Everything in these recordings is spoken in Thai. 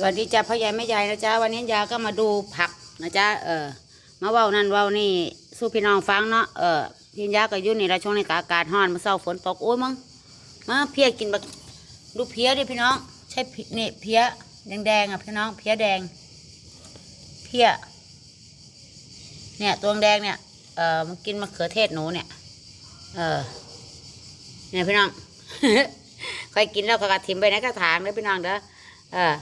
สวัสดีจ้าพ่อใหญ่แม่ใหญ่นะจ๊ะวันนี้ยาก็มาดูผักนะจ๊ะเออมาเว้านั่นเว้านี่สู้พี่น้องฟังเนาะเออพี่ยาก็อยู่นี่ละช่วงนี้ก็อากาศร้อนมาเศร้าฝนตกโอ้ยมึงมาเพียกินบักดูเพียดิพี่น้อง ใช่พินี่เพียแดงๆอะพี่น้องเพียแดง เพียเนี่ยตัวแดงเนี่ยเออมันกินมะเขือเทศหนูเนี่ย เออเนี่ยพี่น้องใครกินแล้วก็กระถิ่มไปในกระถางเลยพี่น้องเด้อเออ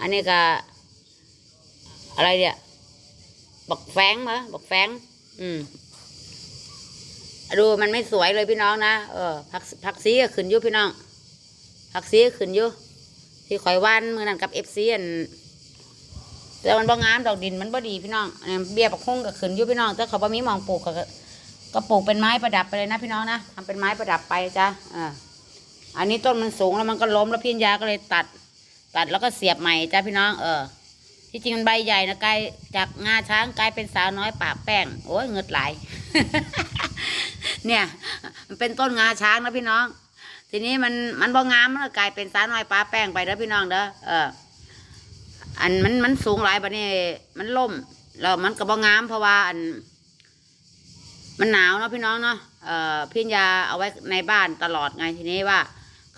อันนี้ก็อะไรเนี่ยบักแฟงมะบักแฟง อืม ดูมันไม่สวยเลยพี่น้องนะเออผักผักซีก็ขึ้นอยู่พี่น้องผักซีก็ขึ้นอยู่ที่ข่อยว่านมือนั้นกับเอฟซีอันแต่มันบ่งามดอกดินมันบ่ดีพี่น้องเบี้ยปักคงก็ขึ้นอยู่พี่น้องแต่เขาบ่มีมองปลูกก็ก็ปลูกเป็นไม้ประดับไปเลยนะพี่น้องนะทำเป็นไม้ประดับไปจ้ะอ่าอันนี้ต้นมันสูงแล้วมันก็ล้มแล้วพี่ยาก็เลยตัด ตัดแล้วก็เสียบใหม่จ้าพี่น้องเออ ที่จริงมันใบใหญ่นะกลายจากงาช้างกลายเป็นสาวน้อยปากแป้งโอ้ยเงือดไหลเนี่ย มันเป็นต้นงาช้างนะพี่น้อง ทีนี้มันมันบ่งามมันก็กลายเป็นสาวน้อยปลาแป้งไปเด้อพี่น้องเด้อเออ อันมันมันสูงหลายบัดนี้มันล่มแล้วมันก็บ่งามเพราะว่าอัน มันหนาวเนาะพี่น้องเนาะเอ่อพี่ยาเอาไว้ในบ้านตลอดไงทีนี้ว่า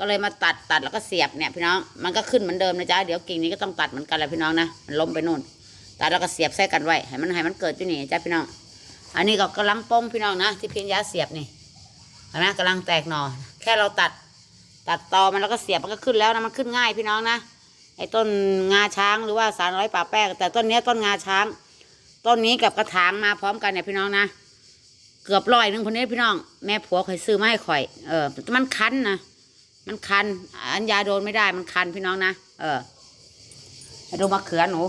ก็เลยมาตัดตัดแล้วก็เสียบเนี่ยพี่น้องมันก็ขึ้นเหมือนเดิมนะจ๊ะเดี๋ยวกิ่งนี้ก็ต้องตัดเหมือนกันแหละพี่น้องนะมันล้มไปนู่นตัดแล้วก็เสียบใส่กันไว้ให้มันให้มันเกิดที่นี่จ้ะพี่น้อง อันนี้ก็กำลังป้องพี่น้องนะที่เพียงยาเสียบนี่เห็นไหมกำลังแตกหน่อแค่เราตัดตัดตอมันแล้วก็เสียบมันก็ขึ้นแล้วนะมันขึ้นง่ายพี่น้องนะไอ้ต้นงาช้างหรือว่าสารร้อยป่าแป้งแต่ต้นนี้ต้นงาช้าง ต้นนี้กับกระถางมาพร้อมกันเนี่ยพี่น้องนะเกือบร้อยหนึ่งคนนี้พี่น้อง แม่ผัวเคยซื้อมาให้ข่อย เออมันคันนะ มันคัน อันยาโดนไม่ได้มันคันพี่น้องนะ เออดูมะเขือหนู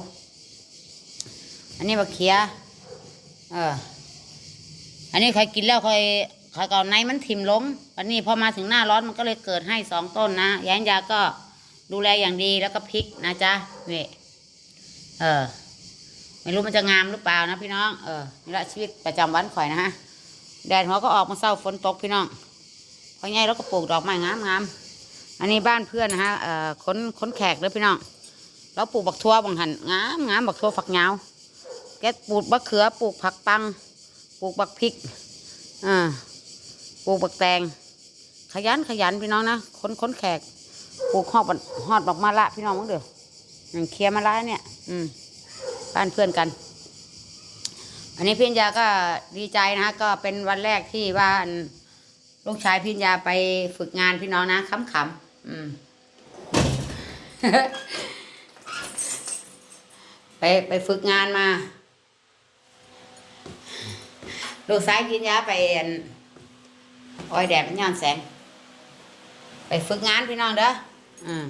อันนี้มะเขือเออ อันนี้ใครกินแล้วใครใครก่อนในมันถิ่มลงอันนี้พอมาถึงหน้าร้อนมันก็เลยเกิดให้สองต้นนะยายยาก็ดูแลอย่างดีแล้วก็พริกนะจ๊ะนี่เออ ไม่รู้มันจะงามหรือเปล่านะพี่น้อง เออ นี่ละชีวิตประจำวันข่อยนะฮะ แดดหัวก็ออกมาเศร้าฝนตกพี่น้องพอไงเราก็ปลูกดอกไม้งามงาม อันนี้บ้านเพื่อนนะฮะเอ่อขนขนแขกเลยพี่น้องเราปลูกบักทั่วบางหันงามงามบักทั่วฝักยาวแกปลูกบักเขือปลูกผักปัง ปลูกบักพริกอ่าปลูกบักแตง ขยันขยันพี่น้องนะขนขนแขกปลูกหอบหอดบักมะละพี่น้องมั้งเด้อนั่งเคลียมะละเนี่ย อืมบ้านเพื่อนกัน อันนี้พี่ญญาก็ดีใจนะฮะก็เป็นวันแรกที่ว่านลูกชายพี่ญญาไปฝึกงานพี่น้องนะขำๆ อืม ไปไปฝึกงานมา ลูกชายพี่ญญาไปอันอ้อยแดดมันย้อนแสง ไปฝึกงานพี่น้องเด้ออืม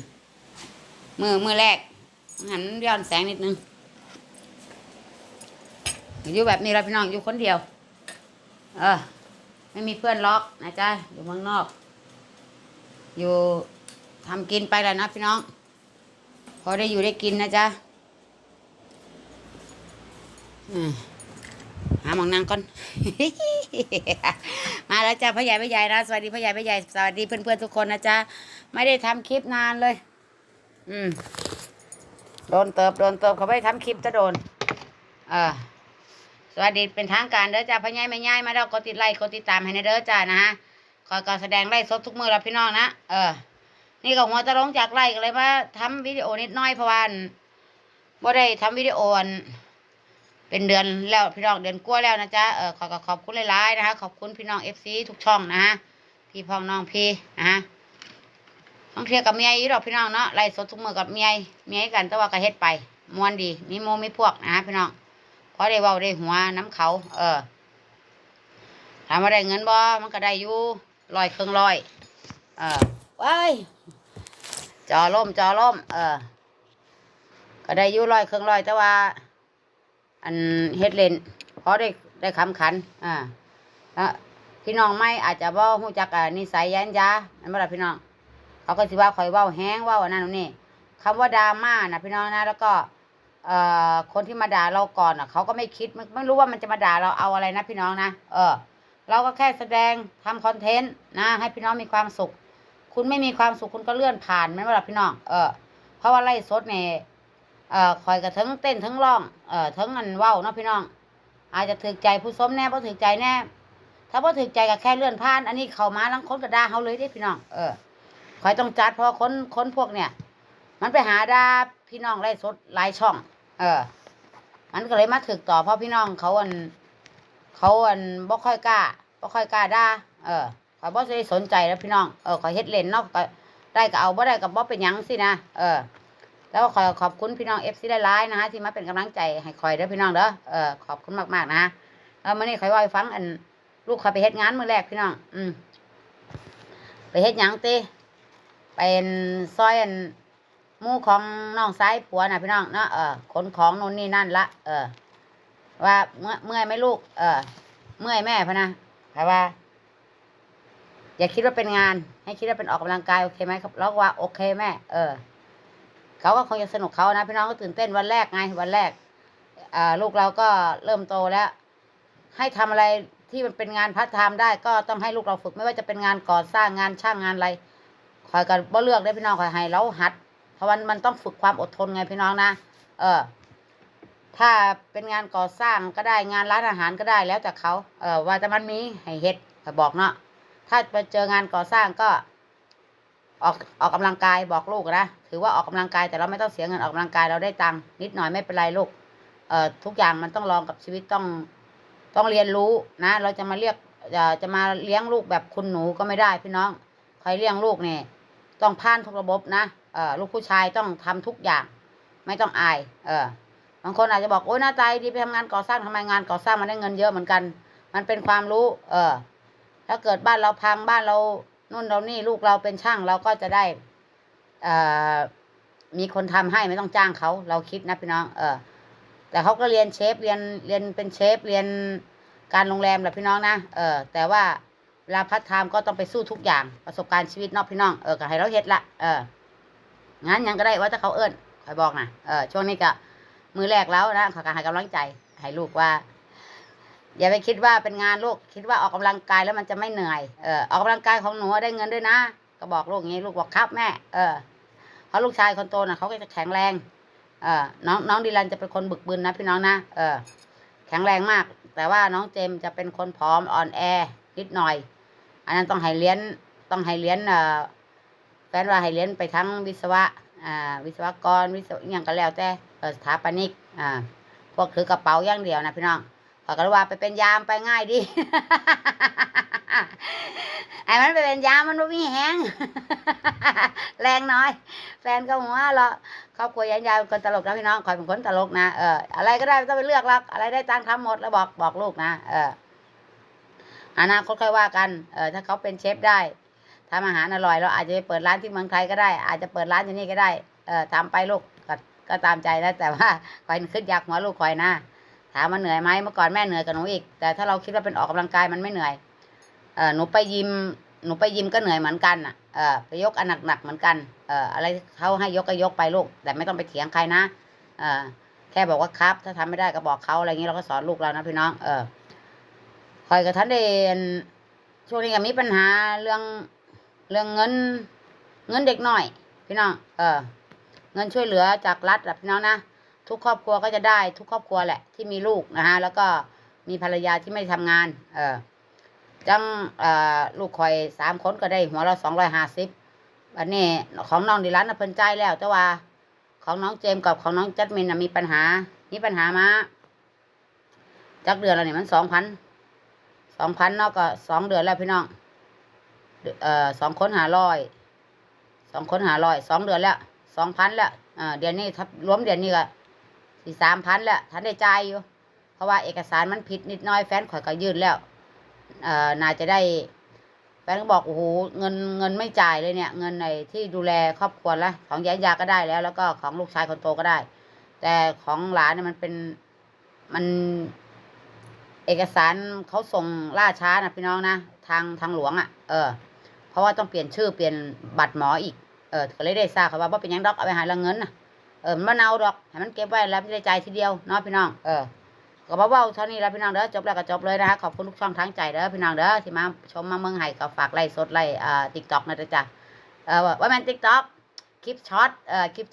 มือมือแรก หันย้อนแสงนิดนึง อยู่แบบนี้เราพี่น้องอยู่คนเดียว เออ ไม่มีเพื่อนล็อกนะจ๊ะอยู่เมืองนอก อยู่ ทำกินไปแล้วนะพี่น้อง พอได้อยู่ได้กินนะจ๊ะหาหมองนางก่อน มาแล้วจ้าพ่อใหญ่พ่อใหญ่นะสวัสดีพ่อใหญ่พ่อใหญ่สวัสดีเพื่อนๆทุกคนนะจ๊ะไม่ได้ทำคลิปนานเลย อืมโดนเติบโดนเติบเขาไม่ได้ทำคลิปจะโดน เออสวัสดีเป็นทางการเด้อจ้าพ่อใหญ่แม่ใหญ่มาแล้วกดติดไลค์กดติดตามให้นเด้อจ้านะฮะคอยการแสดงไล่สดทุกมือแล้วพี่น้องนะเออ นี่ก็หัวจะลงจากไล่ก็เลยว่าทำวิดีโอนิดน้อยเพราะว่าอั่นบ่ได้ทำวิดีโอนเป็นเดือนแล้วพี่น้องเดือนกว่าแล้วนะจ๊ะเออขอขอบคุณหลายๆนะคะขอบคุณพี่น้องเอฟซีทุกช่องนะฮะพี่พ้องน้องพี่นะฮะต้องเทียกับเมียอีดอกพี่น้องเนาะไล่สดทุกมือกับเมียเมียกันแต่ว่าก็เฮ็ดไปมวนดี มีโมมีพวกนะฮะพี่น้องพอได้เว้าได้หัวน้ำเขา เออถามว่าได้เงินบ่มันก็ได้อยู่ลอยเครื่องลอย เออว้าย จอล่มจอล่ม เออ ก็ได้ยู่ลอยเครื่องลอยแต่ว่า อันเฮ็ดเล่นพอได้ได้คำขัน อ่าแล้วพี่น้องไม่อาจจะบ่ฮู้จักอ่านิสัยยันยาอันบ่ล่ะพี่น้อง เขาก็สิว่าข่อยว้าแห้งว้าอันนั้นนนี้คำว่าดราม่านะพี่น้องนะแล้วก็ เอ่อคนที่มาด่าเราก่อนอะเขาก็ไม่คิดไม่ไม่รู้ว่ามันจะมาด่าเราเอาอะไรนะพี่น้องนะเออ เราก็แค่แสดงทำคอนเทนต์นะ ให้พี่น้องมีความสุข คุณไม่มีความสุขคุณก็เลื่อนผ่านไม่ว่าหรอพี่น้องเออเพราะว่าไล่สดเนี่ยเอ่อคอยกระทั้งเต้นทั้งร้องเอ่อทั้งอันเว้าเนาะพี่น้อง อาจจะถึกใจผู้ชมแน่บ่ถึกใจแน่ ถ้าบ่ถึกใจก็แค่เลื่อนผ่าน อันนี้เข้ามาลังคนก็ด่าเฮาเลยเด้พี่น้องเออคอยต้องจัดเพราะว่าคนคนพวกเนี่ย มันไปหาดาพี่น้องไล่สดหลายช่อง เออ มันก็เลยมาถึกต่อเพราะพี่น้องเขาอันเขาอันบ่ค่อยกล้าบ่ค่อยกล้าด่าเออ ข่อยบ่ได้สนใจแล้วพี่น้อง เออข่อยเฮ็ดเล่นเนาะก็ได้ก็เอาบ่ได้ก็บ่เป็นหยังสินะ เออ แล้วขอขอบคุณพี่น้อง FC หลายๆนะฮะที่มาเป็นกำลังใจให้ข่อยเด้อพี่น้องเด้อ เออขอบคุณมากๆนะฮะเออมื้อนี้ข่อยว่าให้ฟังอันลูกข่อยไปเฮ็ดงานมื้อแรกพี่น้อง อืมไปเฮ็ดหยังติเป็นซอยอันหมู่ของน้องสายผัวน่ะพี่น้องเนาะเออขนของนู่นนี่นั่นละเออ ว่าเมื่อเมื่อยไหมลูก เออ เมื่อยแม่พะนะแต่ว่า อย่าคิดว่าเป็นงาน ให้คิดว่าเป็นออกกำลังกายโอเคไหมครับแล้วว่าโอเคแม่เออเขาก็คงจะสนุกเขานะพี่น้องก็ตื่นเต้นวันแรกไงวันแรกอ่าลูกเราก็เริ่มโตแล้ว ให้ทำอะไรที่มันเป็นงานพัฒไทม์ได้ก็ต้องให้ลูกเราฝึกไม่ว่าจะเป็นงานก่อสร้างงานช่างงานอะไรคอยกันบ่เลือกได้พี่น้องคอยให้เราหัด เพราะมันมันต้องฝึกความอดทนไงพี่น้องนะเออ ถ้าเป็นงานก่อสร้างก็ได้งานร้านอาหารก็ได้แล้วแต่เขาเออว่าแต่มันมีให้เฮ็ดบอกเนาะ ถ้าไปเจองานก่อสร้างก็ ออกออกกำลังกายบอกลูกนะถือว่าออกกำลังกายแต่เราไม่ต้องเสียเงินออกกำลังกายเราได้ตังค์นิดหน่อยไม่เป็นไรลูกเอ่อทุกอย่างมันต้องลองกับชีวิตต้องต้องเรียนรู้นะ เราจะมาเรียกจะมาเลี้ยงลูกแบบคุณหนูก็ไม่ได้พี่น้องใครเลี้ยงลูกเนี่ยต้องผ่านทุกระบบนะเอ่อลูกผู้ชายต้องทำทุกอย่าง ไม่ต้องอาย เออบางคนอาจจะบอกโอ้ยหน้าตายดีไปทำงานก่อสร้างทำไมงานก่อสร้างมันได้เงินเยอะเหมือนกัน มันเป็นความรู้ เออ ถ้าเกิดบ้านเราพังบ้านเรานู่นเรานี่ลูกเราเป็นช่างเราก็จะได้มีคนทำให้ไม่ต้องจ้างเขาเราคิดนะพี่น้อง เออ แต่เขาก็เรียนเชฟเรียนเรียนเป็นเชฟเรียนการโรงแรมแหละพี่น้องนะเออ แต่ว่าเวลาพัฒไทม์ก็ต้องไปสู้ทุกอย่างประสบการณ์ชีวิตนอกพี่น้องเออก็ให้เราเฮ็ดละเอองั้นยังก็ได้ว่าถ้าเขาเอิ้นคอยบอกนะเออช่วงนี้ก็มือแรกแล้วนะขอการให้กำลังใจให้ลูกว่า อย่าไปคิดว่าเป็นงานลูกคิดว่าออกกำลังกายแล้วมันจะไม่เหนื่อยเออออกกำลังกายของหนูได้เงินด้วยนะ ก็บอกลูกอย่างนี้ลูกบอกครับแม่เออเพราะลูกชายคนโตน่ะเขาก็จะแข็งแรงเออน้องน้องดีลันจะเป็นคนบึกบึนนะพี่น้องนะเออแข็งแรงมาก แต่ว่าน้องเจมส์จะเป็นคนผอมอ่อนแอนิดหน่อย อันนั้นต้องให้เลี้ยนต้องให้เลี้ยนเอ่อแฟนว่าให้เลี้ยนไปทั้งวิศวะอ่าวิศวกรวิศวอย่างก็แล้วแต่สถาปนิกอ่าพวกถือกระเป๋าอย่างเดียวนะพี่น้อง ขอยก็เลยว่าไปเป็นยามไปง่ายดีไอ้มันไปเป็นยามมันบ่มีแฮงแรงน้อย แฟนก็หัวเราะครอบครัวยันยายเป็นคนตลกนะพี่น้องคอยเป็นคนตลกนะเอออะไรก็ได้ไม่ต้องไปเลือกหรอกอะไรได้ตังค์ทำหมดแล้วบอกบอกลูกนะเอออนาคตค่อยว่ากันเออถ้าเขาเป็นเชฟได้ทำอาหารอร่อยเราอาจจะไปเปิดร้านที่เมืองไทยก็ได้ อาจจะเปิดร้านที่นี่ก็ได้ เออทำไปลูกก็ก็ตามใจนะแต่ว่าคอยขึ้นอยากหัวลูกคอยนะ ถามมาเหนื่อยไหมเมื่อก่อนแม่เหนื่อยกับหนูอีก แต่ถ้าเราคิดว่าเป็นออกกำลังกายมันไม่เหนื่อยเออหนูไปยิมหนูไปยิมก็เหนื่อยเหมือนกันอะเออไปยกอันหนักๆเหมือนกันเอออะไรเขาให้ยกก็ยกไปลูก แต่ไม่ต้องไปเถียงใครนะเออแค่บอกว่าครับ ถ้าทำไม่ได้ก็บอกเขาอะไรอย่างนี้เราก็สอนลูกเรานะพี่น้องเออคอยกับท่านเดนช่วงนี้ก็มีปัญหาเรื่องเรื่องเงิน เงินเด็กหน่อย พี่น้องเออเงินช่วยเหลือจากรัฐอะพี่น้องนะ ทุกครอบครัวก็จะได้ทุกครอบครัวแหละที่มีลูกนะฮะแล้วก็มีภรรยาที่ไม่ทำงาน เออจังเอ่อลูกคอยสามคนก็ได้หัวเราสองร้อยห้าสิบอันนี้ของน้องดิลันน่ะเพิ่นจ่ายแล้วแต่ว่า ของน้องเจมกับของน้องจัดมินน่ะมีปัญหา มีปัญหามาจักเดือนแล้วนี่ยมันสองพันสองพันเนาะก็สองเดือนแล้วพี่น้องเดือนเอ่อสองคนหาร้อยสองคนหาร้อยสองเดือนแล้วสองพันแล้วเอ่อเดือนนี้ถ้ารวมเดือนนี้ก็ สี่สามพันแล้วท่านได้จ่ายอยู่ เพราะว่าเอกสารมันผิดนิดน้อยแฟนข่อยก็ยื่นแล้วเอ่อน่าจะได้ แฟนก็บอกโอ้โหเงินเงินไม่จ่ายเลยเนี่ย เงินในที่ดูแลครอบครัวละของยายยาก็ได้แล้ว แล้วก็ของลูกชายคนโตก็ได้ แต่ของหลานเนี่ยมันเป็นมันเอกสารเขาส่งล่าช้านะพี่น้องนะทางทางหลวงอะ่ะ เออ เพราะว่าต้องเปลี่ยนชื่อเปลี่ยนบัตรหมออีกเออก็เลยได้ทราบเขาว่าบ่เป็นยังดอกเอาไปหาละเงินนะ เออมันเนาดอกให้มันเก็บไว้แล้วไม่ได้ใจทีเดียวเนาะพี่น้องเออก็มาเว้าเท่านี้แล้วพี่น้องเด้อจบแล้วก็จบเลยนะคะขอบคุณทุกช่องทั้งใจเด้อพี่น้องเด้อที่มาชมมาเมืองไห้ก็ฝากไลค์สดไลค์อ่าติ๊กต็อกนะจ๊ะเออว่าแม่นติ๊กต็อกคลิปช็อตเอ่อคลิป